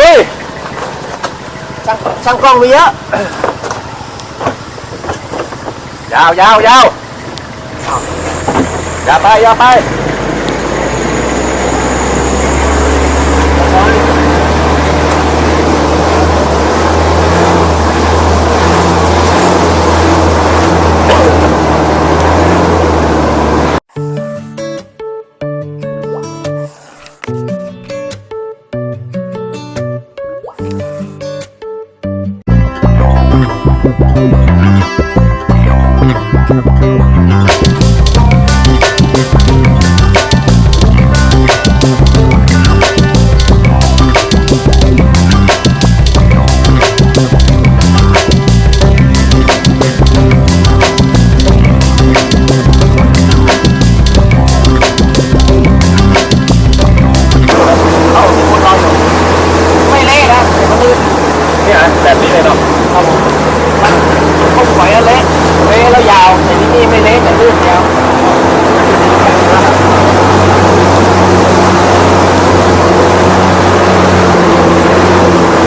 ลุยช่างช่างกล้องมีเยอะยาวยาวยาวอย่าไปอย่าไป Thank you.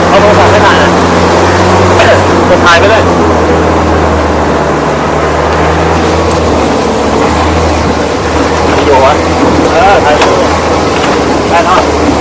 เอาโทรศัพท์ไปถ่ายนะกดถ่ายไปเลยวิดีโอวะเออถ่ายไปเลยได้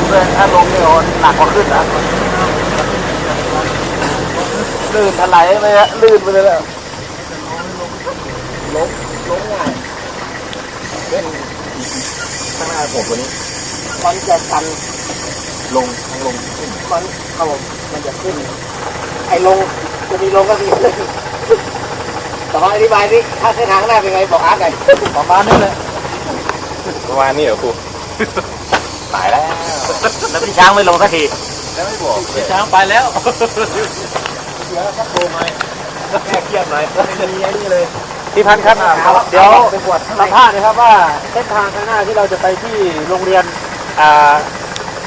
งด้วยถ้าลงเนี่ยโอ้หนักกว่าขึ้นนะลื่นถลายไปฮะลื่นไปเลยแล้วล้มล้มง่ายเล่นข้างหน้าผมตัวนี้มันจะกันลงทางลงขึ้นมันครับผมมันจะขึ้น ไอ้ลงจะมีลงก็มีขึ้นแต่ว่าอธิบายนี่ถ้าเส้นทางข้างหน้าเป็นไงบอกอาร์ตหน่อยประมาณนี้เลยประมาณนี้เหรอครู ตายแล้วแล้วพี่ช้างไม่ลงสักทีแล้วไม่บอกพี่ช้างไปแล้วเดี๋ยวสักโทรไหมแค่เครียดหน่อยไม่มีไอ้นี่เลยพี่พันธุ์ครับเดี๋ยวไปปวดข้างในสัมภาษณ์นะครับว่าเส้นทางข้างหน้าที่เราจะไปที่โรงเรียนอ่า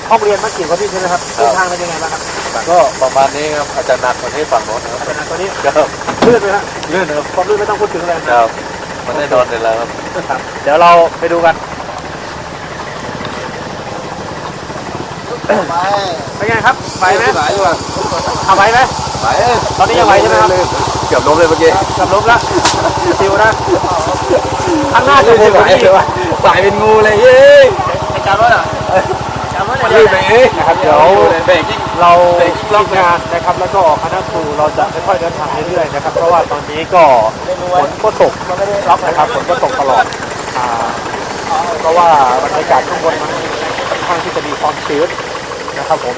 ห้องเรียนมักกิ่งคนนี้ใช่ไหมครับเส้นทางเป็นยังไงบ้างครับก็ประมาณนี้ครับอาจจะหนักกว่าที่ฝั่งโน้นนะครับขนาดตัวนี้ครับลื่นไหมฮะลื่นนะครับความลื่นไม่ต้องพูดถึงเลยครับมันแน่นอนเลยแล้วครับครับ เดี๋ยวเราไปดูกัน ไป เป็นไงครับไหวไหมไหวอยู่อะเอาไหวไหมไหวตอนนี้ยังไหวใช่ไหมครับเกือบล้มเลยเมื่อกี้เกือบล้มแล้วชิวนะข้างหน้าจะไหวที่สายเป็นงูเลยเย้ในการรถอะการรถลื่นไปเองนะครับเดี๋ยวเบรกเราเบรกงานนะครับ แล้วก็คณะครูเราจะค่อยๆเดินทางเรื่อยๆนะครับ เพราะว่าตอนนี้ก็ฝนก็ตกรับนะครับฝนก็ตกตลอดอ่าเพราะว่าบรรยากาศข้างบนมันค่อนข้างที่จะมีความชื้น นะครับผม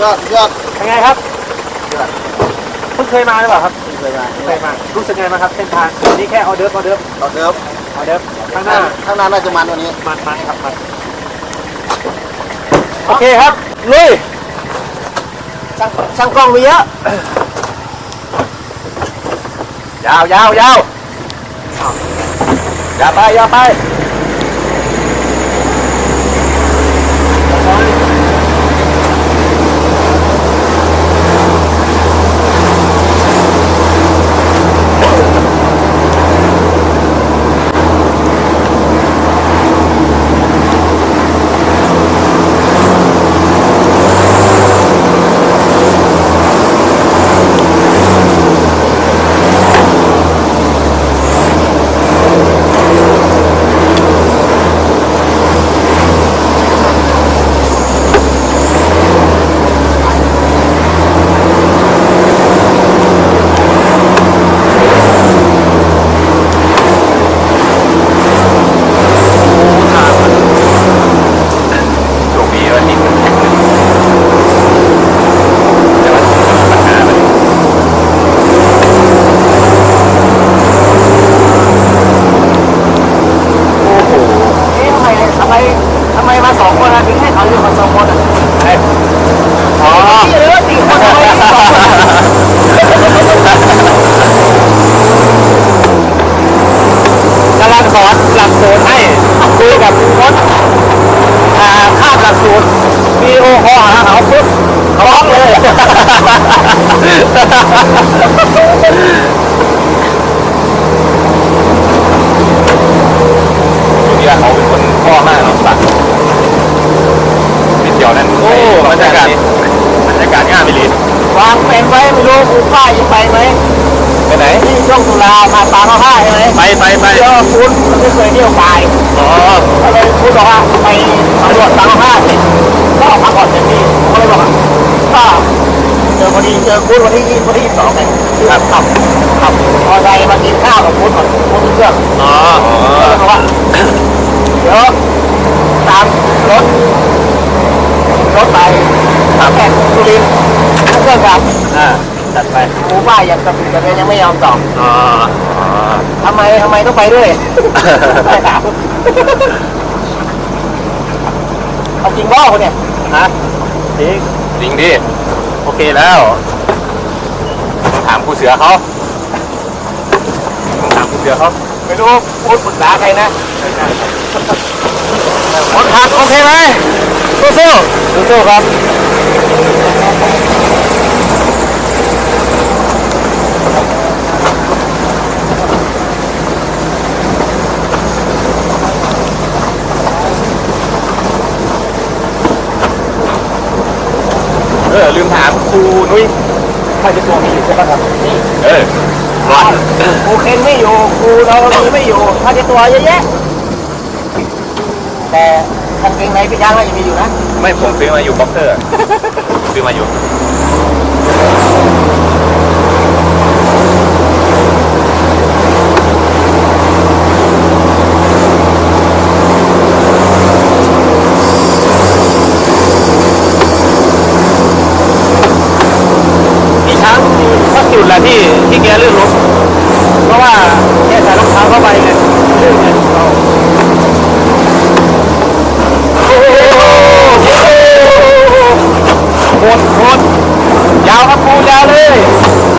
ยอดยอดเป็นไงครับยอดเพิ่งเคยมาหรือเปล่าครับเคยมาเคยมารู้สึกไงมางครับเส้นทางนี่แค่ออเดิร์ฟออเดิร์ฟต่อเดิมออเดิร์ฟข้างหน้าข้างหน้าน่าจะมันวันนี้มันมันครับมันโอเคครับลุยช่างช่างกล้องมีเยอะยาวยาวยาวอย่าไปอย่าไปโชคดีวันนี้แต่ว่าปัญหามันโอ้โห เอ๊ะทำไมทำไมทำไมมาสองคนอะถึงให้เขาอยู่มาสองคนอะ เอ้ยอ๋อ พี่เหลือสี่คนทำไมไม่สองคนอะ กำลังสอนหลักสูตรให้คุยกับคนอ่าข้ามหลักสูตรมีโอคอหาเขาปุ๊บเขาร้องเลย ที่ว่าเขาเป็นคนพ่อมากเนาะสัตว์ไม่เกี่ยวนั่นโอ้บรรยากาศบรรยากาศงามไปเลยวางเป็นไว้ ไม่รู้กูป้ายังไปไหมไปไหนที่ช่วงตุลามาปามาผ้าใช่ไหมไปไปไปเดี๋ยวคุณมันไม่เคยเที่ยวกายอ๋อก็เลยคุณบอกว่าไปสำรวจปามาผ้าเสร็จก็ออกพักผ่อนเต็มที่ก็เลยบอกว่าก็เจอพอดีเจอคุณวันที่ยี่วันที่ยี่สิบสองไงครับขับขับมอเตอร์ไซค์มากินข้าวกับคุณก่อนคุณเครื่อง อ๋อ ก็เลยบอกว่า เดี๋ยวตามรถรถไปสามแผ่นสุรินทร์เครื่องกลับ อ่าจัดไป หมูป้ายังกระปิดกระเบนยังไม่ยอมตอบอ๋ออ๋อทำไมทำไมต้องไปด้วยไม่ถามเอาจริงว่าคนเนี่ยฮะจริงจริงดิโอเคแล้วต้องถามครูเสือเขาต้องถามครูเสือเขาไม่รู้พูดปรึกษาใครนะคนขับโอเคไหมสู้สู้สู้ๆครับ ออลืมถามครูนุ้ยถ้าจะตัวมีอยู่ใช่ไหมครับนี่เออรอดครูเคนไม่อยู่ครูเรามีไม่อยู่ถ้าจะตัวเยอะแยะแต่กางเกงในพี่ย่างก็ยังมีอยู่นะไม่ผมซื้อมาอยู่บ็อกเซอร์ซื้อมาอยู่